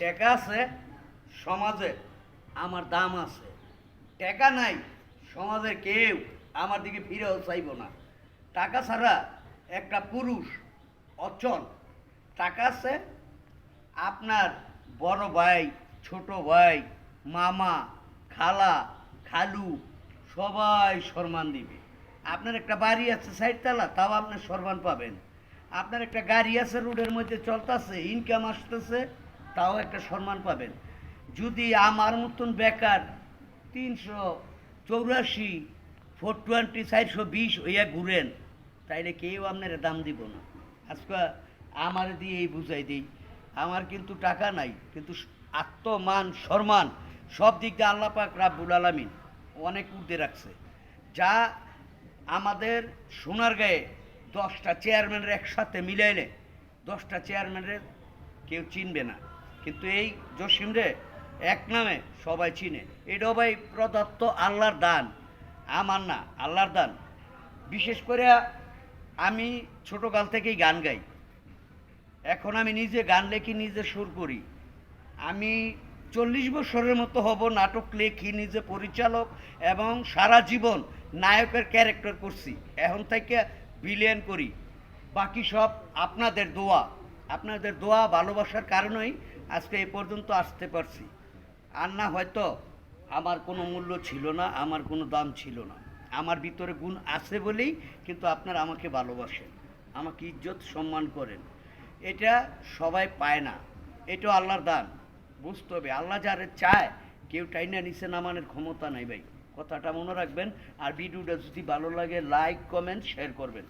টাকা আছে, সমাজে আমার দাম আছে। টাকা নাই সমাজের কেউ আমার দিকে ফিরেও চাইব না। টাকা ছাড়া একটা পুরুষ অচল। টাকা আছে, আপনার বড় ভাই, ছোট ভাই, মামা, খালা, খালু, সবাই সম্মান দিবে। আপনার একটা বাড়ি আছে সাইডতলা তাও আপনি সম্মান পাবেন। আপনার একটা গাড়ি আছে, রোডের মধ্যে চলতেছে ইনকাম আসতেছে তাও একটা সম্মান পাবেন। যদি আমার মতন বেকার তিনশো চৌরাশি ফোর টোয়েন্টি চারশো বিশ হইয়া ঘুরেন, তাইলে কেউ আপনার দাম দিব না। আজকে আমার দিয়ে এই বুঝাই দিই, আমার কিন্তু টাকা নাই, কিন্তু আত্মমান, সম্মান, সব দিক দিয়ে আল্লাহ পাক রাব্বুল আলামিন অনেক উর্দে রাখছে। যা আমাদের সোনার গায়ে দশটা চেয়ারম্যানের একসাথে মিলাইলে, দশটা চেয়ারম্যানের কেউ চিনবে না। কিন্তু এই জসিম রে এক নামে সবাই চিনে। এটাও ভাই প্রদত্ত আল্লাহর দান। আমার না, আল্লাহর দান। বিশেষ করে আমি ছোটোকাল থেকেই গান গাই। এখন আমি নিজে গান লেখি, নিজে সুর করি। আমি চল্লিশ বছরের মতো হব নাটক লেখি, নিজে পরিচালক এবং সারা জীবন নায়কের ক্যারেক্টার করছি। এখন থেকে বিলিয়ন করি। বাকি সব আপনাদের দোয়া। আপনাদের দোয়া, ভালোবাসার কারণেই আজকে এ পর্যন্ত আসতে পারছি। আর না হয়তো আমার কোনো মূল্য ছিল না, আমার কোনো দাম ছিল না। আমার ভিতরে গুণ আছে বলেই কিন্তু আপনারা আমাকে ভালোবাসেন, আমাকে ইজ্জত সম্মান করেন। এটা সবাই পায় না, এটাও আল্লাহর দান, বুঝতে হবে। আল্লাহ যারে চায়, কেউ টাইনা নিচে নামানোর ক্ষমতা নাই ভাই। কথাটা মনে রাখবেন আর ভিডিওটা যদি ভালো লাগে লাইক কমেন্ট শেয়ার করবেন।